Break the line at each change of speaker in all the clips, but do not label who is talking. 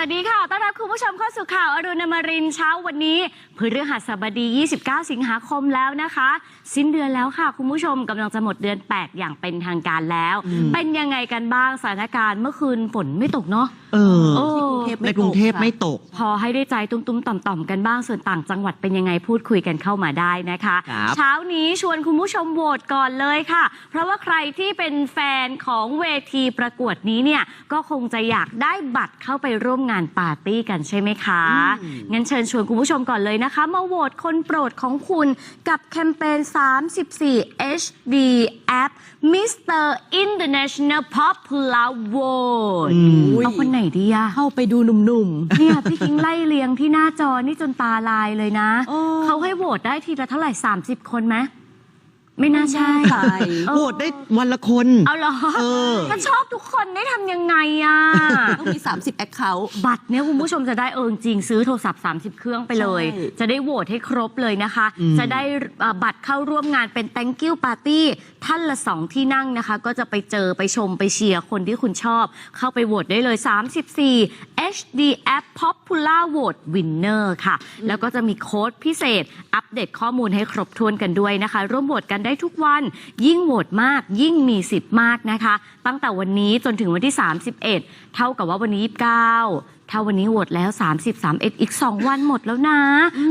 สวัสดีค่ะ ต้อนรับคุณผู้ชมเข้าสู่ข่าวอรุณอมรินทร์เช้าวันนี้พฤหัสบดี 29 สิงหาคมแล้วนะคะ สิ้นเดือนแล้วค่ะ คุณผู้ชมกำลังจะหมดเดือน 8 อย่างเป็นทางการแล้ว เป็นยังไงกันบ้างสถานการณ์เมื่อคืนฝนไม่ตกเนาะ
เออ
โอ้
ในกรุงเทพไม่ตก
พอให้ได้ใจตุ้มๆ ต่อมๆ กันบ้างส่วนต่างจังหวัดเป็นยังไงพูดคุยกันเข้ามาได้นะคะ
ครับ
เช้านี้ชวนคุณผู้ชมโหวตก่อนเลยค่ะ เพราะว่าใครที่เป็นแฟนของเวทีประกวดนี้เนี่ยก็คงจะอยากได้บัตรเข้าไปร่วมงานปาร์ตี้กันใช่ไหมคะ งั้นเชิญชวนคุณผู้ชมก่อนเลยนะคะ มาโหวตคนโปรดของคุณกับแคมเปญ 34 HD App Mr. International Popular Vote
อืม
เอาคนไหนดีอะ
เข้าไปดูหนุ่ม
เนี่ยพี่คิงไล่เลียงที่หน้าจอนี่จนตาลายเลยนะ
โอ้
เขาให้โหวตได้ทีละเท่าไหร่ 30 คนไหม ไม่
ๆ
น่าใช่
ใช่
เออ
โหวตได้วันละคน
เอาเหรอ
เออ
ถ้าชอบทุกคนได้ทำยังไงอะ
ต้องมี 30 แอคเคาท์
บัตรเนี่ยคุณผู้ชมจะได้เออจริงซื้อโทรศัพท์ 30 เครื่องไปเลย
ใช่
จะได้โหวตให้ครบเลยนะคะ
อืม
จะได้เอ่อบัตรเข้าร่วมงานเป็น thank you party ท่านละสองที่นั่งนะคะ ก็จะไปเจอไปชมไปเชียร์คนที่คุณชอบ เข้าไปโหวตได้เลย 34 HD App Popular Vote Winner ค่ะ แล้วก็จะมีโค้ดพิเศษ อัปเดตข้อมูลให้ครบถ้วนกันด้วยนะคะ ร่วมโหวตกันได้ทุกวัน ยิ่งโหวตมากยิ่งมีสิทธิ์มากนะคะ ตั้งแต่วันนี้จนถึงวันที่ 31 เท่ากับว่าวันนี้ 29 ถ้าวันนี้โหวตแล้ว30 31อีก 2 วันหมดแล้วนะ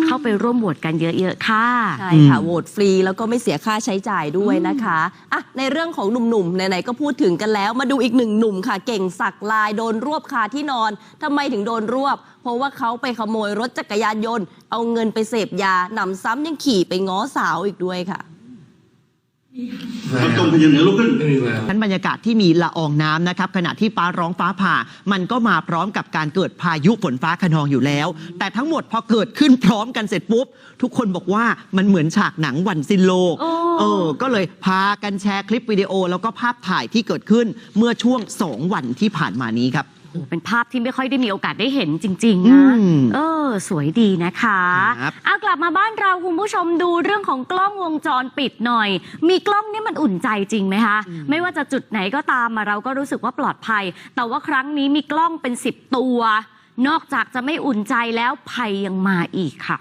เข้าไปร่วมโหวตกันเยอะๆค่ะ
ใช่ค่ะ โหวตฟรีแล้วก็ไม่เสียค่าใช้จ่ายด้วยนะคะอะในเรื่องของหนุ่มๆ ไหนๆ ก็พูดถึงกันแล้ว มาดูอีกหนึ่งหนุ่มค่ะ เก่งสักลายโดนรวบคาที่นอนทำไมถึงโดนรวบ เพราะว่าเขาไปขโมยรถจักรยานยนต์ เอาเงินไปเสพยาหนำซ้ำยังขี่ไปง้อสาวอีกด้วยค่ะ
ครับตรงพยัญชนะลุกขึ้น
นั้นบรรยากาศที่มีละอองน้ำนะครับขณะที่ฟ้าร้องฟ้าผ่า มันก็มาพร้อมกับการเกิดพายุฝนฟ้าขนองอยู่แล้ว แต่ทั้งหมดพอเกิดขึ้นพร้อมกันเสร็จปุ๊บ ทุกคนบอกว่ามันเหมือนฉากหนังวันสิ้นโลก
โอ้
เออ ก็เลยพากันแชร์คลิปวิดีโอ แล้วก็ภาพถ่ายที่เกิดขึ้นเมื่อช่วงสองวันที่ผ่านมานี้ครับ
โอ้ เป็นภาพที่ไม่ค่อยได้มีโอกาสได้เห็นจริง ๆ นะ
อืม
เออ สวยดีนะคะ
ครับ
เอากลับมาบ้านเราคุณผู้ชมดูเรื่องของกล้องวงจรปิดหน่อย มีกล้องนี่มันอุ่นใจจริงไหมคะ ไม่ว่าจะจุดไหนก็ตามมาเราก็รู้สึกว่าปลอดภัย แต่ว่าครั้งนี้มีกล้องเป็น 10 ตัว นอกจากจะไม่อุ่นใจแล้วภัยยังมาอีกค่ะ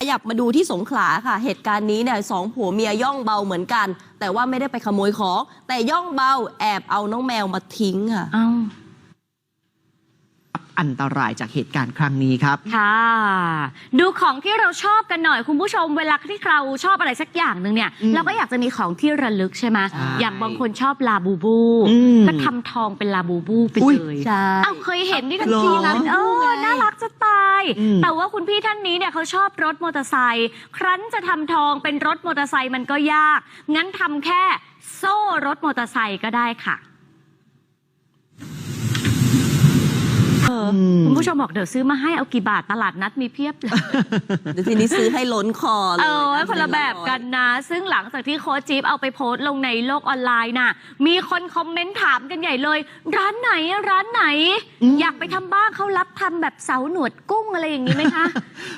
ขยับมาดูที่สงขลาค่ะ เหตุการณ์นี้เนี่ยสองผัวเมียย่องเบาเหมือนกัน แต่ว่าไม่ได้ไปขโมยของ แต่ย่องเบาแอบเอาน้องแมวมาทิ้งค่ะ
เอ้า
อันตรายจากเหตุการณ์ครั้งนี้ครับ
ค่ะ ดูของที่เราชอบกันหน่อยคุณผู้ชมเวลาที่เราชอบอะไรสักอย่างหนึ่งเนี่ย
อืม
เราก็อยากจะมีของที่ระลึกใช่ไหม
ใช่
อย่างบางคนชอบลาบูบู
อืม
ก็ทำทองเป็นลาบูบูไป
อุ๊ย
เลย
ใช่
อ้าวเคยเห็นที่ทัน
เหรอ
ทีร้านเออ
ไง
น่ารักจะตาย
อืม
แต่ว่าคุณพี่ท่านนี้เนี่ยเขาชอบรถมอเตอร์ไซค์ครั้นจะทำทองเป็นรถมอเตอร์ไซค์มันก็ยาก งั้นทำแค่โซ่รถมอเตอร์ไซค์ก็ได้ค่ะ คุณผู้ชมบอกเดี๋ยวซื้อมาให้เอากี่บาทตลาดนัดมีเพียบเลย
เดี๋ยวทีนี้ซื้อให้ล้นคอเลย
เออคนละแบบกันนะ ซึ่งหลังจากที่โค้ชจิ๊บเอาไปโพสต์ลงในโลกออนไลน์น่ะ มีคนคอมเมนต์ถามกันใหญ่เลย ร้านไหนอะร้านไหน
อืม
อยากไปทำบ้างเขารับทำแบบเสาหนวดกุ้งอะไรอย่างนี้ไหมคะ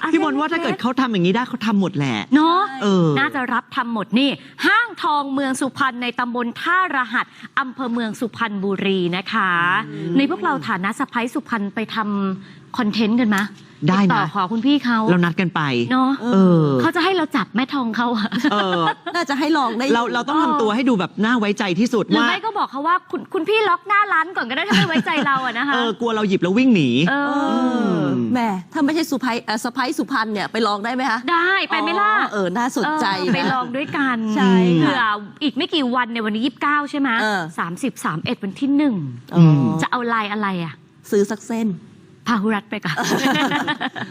ะ
พี่มนต์ว่าถ้าเกิดเขาทำอย่างนี้ได้เขาทำหมดแหละ
เนาะ
เออ
น่าจะรับทำหมดนี่ ห้างทองเมืองสุพรรณในตำบลท่ารหัสอำเภอเมืองสุพรรณบุรีนะคะ ในพวกเราฐานะสะพ้ายสุพรรณไปทำคอนเทนต์กันมะ
ได้
ติต่อ
นะ
ขอคุณพี่เขา
เรานัดกันไป
เนาะ
เออ
เขาจะให้เราจับแม่ทองเขาอะ
เออ
น่าจะให้ลองได้
เราเราต้องทำตัวให้ดูแบบน่าไว้ใจที่สุด
หรือ
ว่า
ไม่ก็บอกเขาว่าคุณคุณพี่ล็อกหน้าร้านก่อนก็ได้ถ้าไม่ไว้ใจเราอะนะคะ
เออกลัวเราหยิบแล้ววิ่งหนี
เอ
เอ
อ
อแหม่ถ้าไม่ใช่สุภัยเอ่อสะพ้ายสุพรรณเนี่ยไปลองได้ไหมคะ
ได้ไปไหม่ล่ะ
อ๋อเออ น่าสนใจ
เออไป
นะ
ลองด้วยกัน
ใช่ค่ะ
เผื่ออีกไม่กี่วันในยวันนี้29ใช่ไหม
เออ
สามสิบสามเอ็ดวันที่หนึ่ง
อ๋อ
จะเอาลายอะไรอะ
ซื้อสักเส้น
พาหุรัตไปก่อน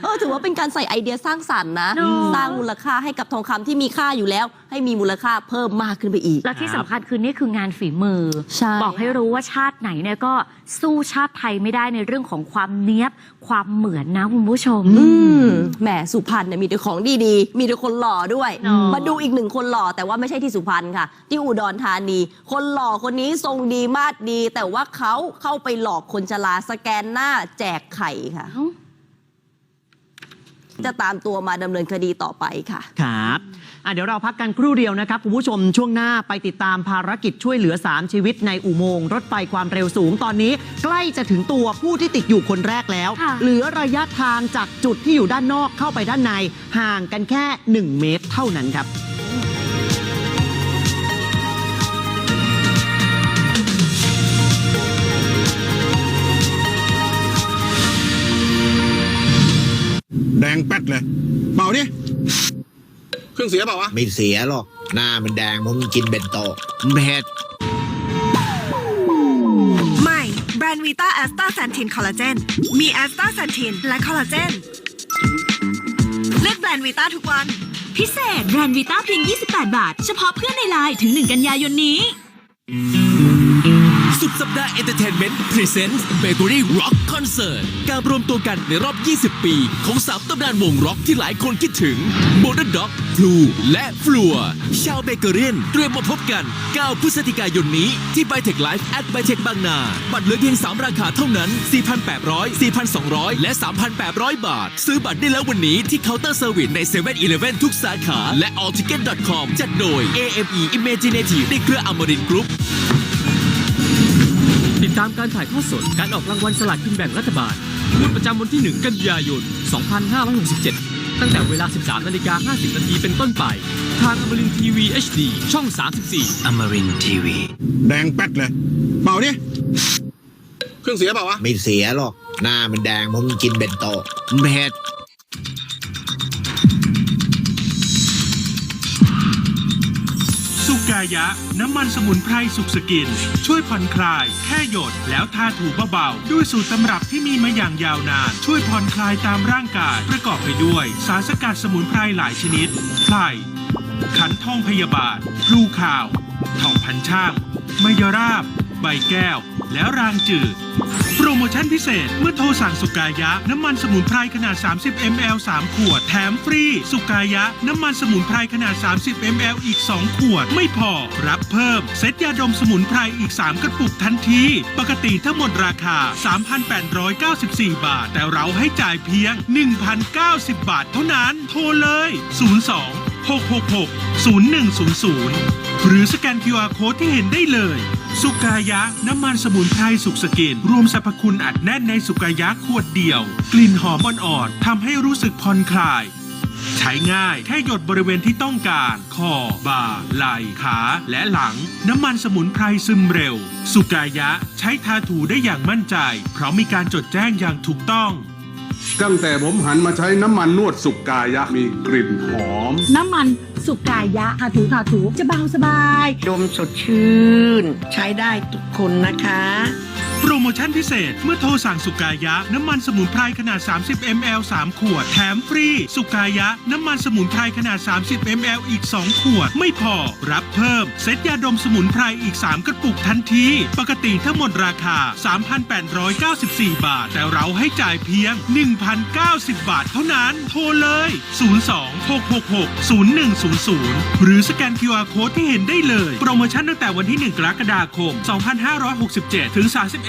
เออถือว่าเป็นการใส่ไอเดียสร้างสรรค์นะ
เนอะ
สร้างมูลค่าให้กับทองคำที่มีค่าอยู่แล้วให้มีมูลค่าเพิ่มมากขึ้นไปอีก
แล้วที่สำคัญคือนี่คืองานฝีมือ
ใช่
บอกให้รู้ว่าชาติไหนเนี่ยก็สู้ชาติไทยไม่ได้ในเรื่องของความเนี้ยบ ความเหมือนนะคุณผู้ชม
อืมแหมสุพรรณเนี่ยมีแต่ของดีๆ มีแต่คนหล่อด้วย
เนอะ
มาดูอีกหนึ่งคนหล่อแต่ว่าไม่ใช่ที่สุพรรณค่ะ ที่อุดรธานี คนหล่อคนนี้ทรงดีมาดดี แต่ว่าเขาเข้าไปหลอกคนชราสแกนหน้าแจกไข่ค่ะ
เอ้า
จะตามตัวมาดำเนินคดีต่อไปค่ะ
ครับอะเดี๋ยวเราพักกันครู่เดียวนะครับคุณผู้ชมช่วงหน้าไปติดตามภารกิจช่วยเหลือ 3 ชีวิตในอุโมงค์รถไฟความเร็วสูงตอนนี้ ใกล้จะถึงตัวผู้ที่ติดอยู่คนแรกแล้ว
ค่ะ
เหลือระยะทางจากจุดที่อยู่ด้านนอกเข้าไปด้านใน ห่างกันแค่ 1 เมตรเท่านั้นครับ
แดงแป๊ดเลย เป่าดิเครื่องเสียเปล่าวะ
ไม่เสียหรอก หน้ามันแดงเพราะมันกินเบนโตะเผ็ด
ใหม่ แบรนด์วีต้าแอสตาแซนทินคอลลาเจน มีแอสตาแซนทินและคอลลาเจน เลือกแบรนด์วีต้าทุกวัน
พิเศษแบรนด์วีต้าเพียง 28 บาท เฉพาะเพื่อนในไลน์ถึง 1 กันยายนนี้
สุดสัปดาห์เอนเตอร์เทนเมนต์พรีเซนต์เบเกอรี่ร็อกคอนเสิร์ตการรวมตัวกันในรอบ 20 ปี ของสามตำนานวงร็อกที่หลายคนคิดถึงโ o เด r ด็อกพลูและฟลัว ชาวเบเกอรี่เตรียมมาพบกัน 9 พฤศจิกายนนี้ที่ไบเทคไลฟ์แอดไบเทคบางนา บัตรเหลือเพียง 3 ราคาเท่านั้น 4,800 4,200 และ 3,800 บาท ซื้อบัตรได้แล้ววันนี้ที่เคาน์เตอร์เซอร์วิสใน7 e เ e ่ e อทุกสาขาและ allticket.com จัดโดย AME Imaginative ในเครืออมรินกรุ๊ป
ติดตามการถ่ายทอดสดการออกรางวัลสลากกินแบ่งรัฐบาลงวดประจำวันที่ 1 กันยายน 2567 ตั้งแต่เวลา 13นาฬิกา50นาทีเป็นต้นไป ทางอมรินทีวี HD ช่อง 34
อมรินทีวี
แดงแป๊ดเลย เป่าดิเครื่องเสียเปล่าวะ
ไม่เสียหรอก หน้ามันแดงเพราะมันกินเบนโตะเผ็ดา
ยะ น้ำมันสมุนไพรสุกสกิน ช่วยผ่อนคลาย แค่หยดแล้วทาถูเบาๆ ด้วยสูตรตำรับที่มีมาอย่างยาวนาน ช่วยผ่อนคลายตามร่างกาย ประกอบไปด้วย สารสกัดสมุนไพรหลายชนิดไพรขันทองพยาบาทพลูข่าวทองพันช่างมยราบ ใบแก้ว และรางจืด โปรโมชั่นพิเศษ เมื่อโทรสั่งสุกายะ น้ำมันสมุนไพรขนาด 30 ml 3 ขวด แถมฟรี สุกายะ น้ำมันสมุนไพรขนาด 30 ml อีก 2 ขวด ไม่พอ รับเพิ่ม เซตยาดมสมุนไพรอีก 3 กระปุกทันที ปกติทั้งหมดราคา 3,894 บาท แต่เราให้จ่ายเพียง 1,090 บาทเท่านั้น โทรเลย 02 666 0100 หรือสแกน QR Code ที่เห็นได้เลย สุกายะ น้ำมันสมุนไพรสุกสกิน รวมสรรพคุณอัดแน่นในสุกายะขวดเดียว กลิ่นหอมอ่อนๆทำให้รู้สึกผ่อนคลาย ใช้ง่าย แค่หยดบริเวณที่ต้องการ คอ บ่า ไหล่ ขา และหลัง น้ำมันสมุนไพรซึมเร็ว สุกายะ ใช้ทาถูได้อย่างมั่นใจ เพราะมีการจดแจ้งอย่างถูกต้อง
ตั้งแต่ผมหันมาใช้น้ำมันนวดสุกกายะมีกลิ่นหอม
น้ำมันสุกายะทาถูทาถูจะเบาสบาย
ดมสดชื่น ใช้ได้ทุกคนนะคะ
โปรโมชั่นพิเศษ เมื่อโทรสั่งสุกายะ น้ำมันสมุนไพรขนาด 30 ml 3 ขวด แถมฟรี สุกายะ น้ำมันสมุนไพรขนาด 30 ml อีก 2 ขวด ไม่พอ รับเพิ่ม เซตยาดมสมุนไพรอีก 3 กระปุกทันที ปกติทั้งหมดราคา 3,894 บาท แต่เราให้จ่ายเพียง 1,090 บาทเท่านั้น โทรเลย 02 666 0100 หรือสแกน QR Code ที่เห็นได้เลย โปรโมชั่นตั้งแต่วันที่ 1 กรกฎาคม 2567 ถึง 31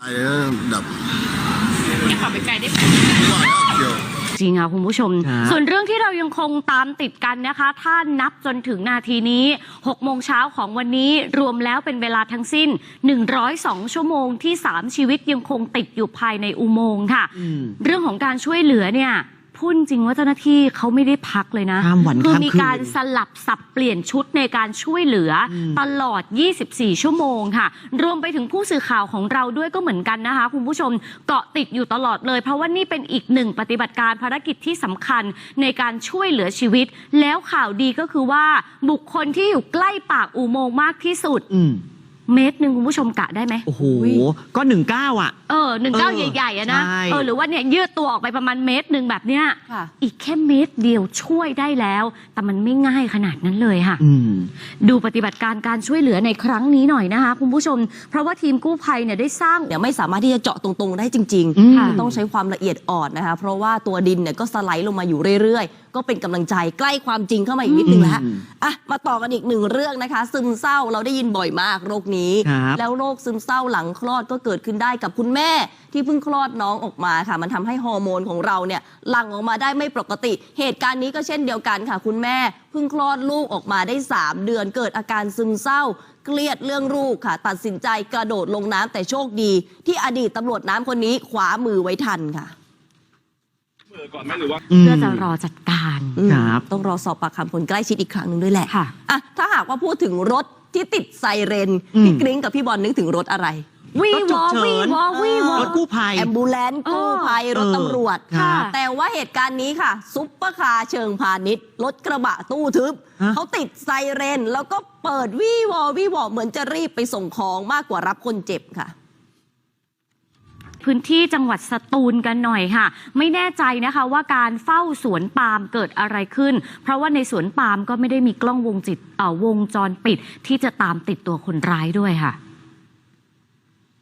ไอ้ดับ
จริงค่ะคุณผู้ชม
ครับ
ส่วนเรื่องที่เรายังคงตามติดกันนะคะ ถ้านับจนถึงนาทีนี้ 6 โมงเช้าของวันนี้รวมแล้วเป็นเวลาทั้งสิ้น 102 ชั่วโมงที่ 3 ชีวิตยังคงติดอยู่ภายในอุโมงค์ค่ะ
อืม
เรื่องของการช่วยเหลือเนี่ย พูดจริงว่าเจ้าหน้าที่เขาไม่ได้พักเลยนะ
ข้ามวัน
คือ
ข้าม
มี
คืน
การสลับสับเปลี่ยนชุดในการช่วยเหลืออตลอด 24 ชั่วโมงค่ะ รวมไปถึงผู้สื่อข่าวของเราด้วยก็เหมือนกันนะคะ คุณผู้ชมเกาะติดอยู่ตลอดเลย เพราะว่านี่เป็นอีกหนึ่งปฏิบัติการภารกิจที่สำคัญในการช่วยเหลือชีวิต แล้วข่าวดีก็คือว่าบุคคลที่อยู่ใกล้ปากอุโมงค์มากที่สุด
อืม
เมตรหนึ่งคุณผู้ชมกะได้ไหม
โอ้โห ก็หนึ่งเก้าอะ
เออหนึ่งเก้า
เออ
ใหญ่ๆอะนะ
ใช่
เออหรือว่าเนี่ยยืดตัวออกไปประมาณเมตรหนึ่งแบบเนี้ย
ค่ะ
อีกแค่เมตรเดียวช่วยได้แล้ว แต่มันไม่ง่ายขนาดนั้นเลยค่ะ
อืม
ดูปฏิบัติการการช่วยเหลือในครั้งนี้หน่อยนะคะคุณผู้ชม เพราะว่าทีมกู้ภัยเนี่ยได้สร้าง
เนี่ยไม่สามารถที่จะเจาะตรงๆ ได้จริง
อืม
ๆต้องใช้ความละเอียดอ่อนนะคะ เพราะว่าตัวดินเนี่ยก็สไลด์ลงมาอยู่เรื่อยๆก็เป็นกำลังใจใกล้ความจริงเข้ามาอีกนิดนึงแล้ว
อืม
อะมาต่อกันอีกหนึ่งเรื่องนะคะ ซึมเศร้าเราได้ยินบ่อยมากโรคนี้
ครับ
แล้วโรคซึมเศร้าหลังคลอดก็เกิดขึ้นได้กับคุณแม่ที่เพิ่งคลอดน้องออกมาค่ะ มันทำให้ฮอร์โมนของเราเนี่ยหลั่งออกมาได้ไม่ปกติ เหตุการณ์นี้ก็เช่นเดียวกันค่ะ คุณแม่เพิ่งคลอดลูกออกมาได้ 3 เดือน เกิดอาการซึมเศร้าเครียดเรื่องลูกค่ะ ตัดสินใจกระโดดลงน้ำแต่โชคดี ที่อดีตตำรวจน้ำคนนี้ขวามือไว้ทันค่ะ
เพื่อจะรอจัดการ
ครับ
ต้องรอสอบปากคำคนใกล้ชิดอีกครั้งหนึ่งด้วยแหละ
ค่ะ
อะถ้าหากว่าพูดถึงรถที่ติดไซเรน
อืม
พี่กริ้งกับพี่บอลนึกถึงรถอะไร
วี
รถฉุ
ว
ก
อ
เฉิ
วี
น
วอวีวอ
รถกู้ภัย
แอมบูเลนต์กู้ภัย รถตำรวจ
เออครับ
แต่ว่าเหตุการณ์นี้ค่ะ ซุปเปอร์คาร์เชิงพาณิชย์ รถกระบะตู้ทึบ
ฮะ
เขาติดไซเรน แล้วก็เปิดวี่วอวี่วอเหมือนจะรีบไปส่งของมากกว่ารับคนเจ็บค่ะ
พื้นที่จังหวัดสตูลกันหน่อยค่ะ ไม่แน่ใจนะคะว่าการเฝ้าสวนปาล์มเกิดอะไรขึ้น เพราะว่าในสวนปาล์มก็ไม่ได้มีกล้องวงจิตเอ่อวงจรปิดที่จะตามติดตัวคนร้ายด้วยค่ะ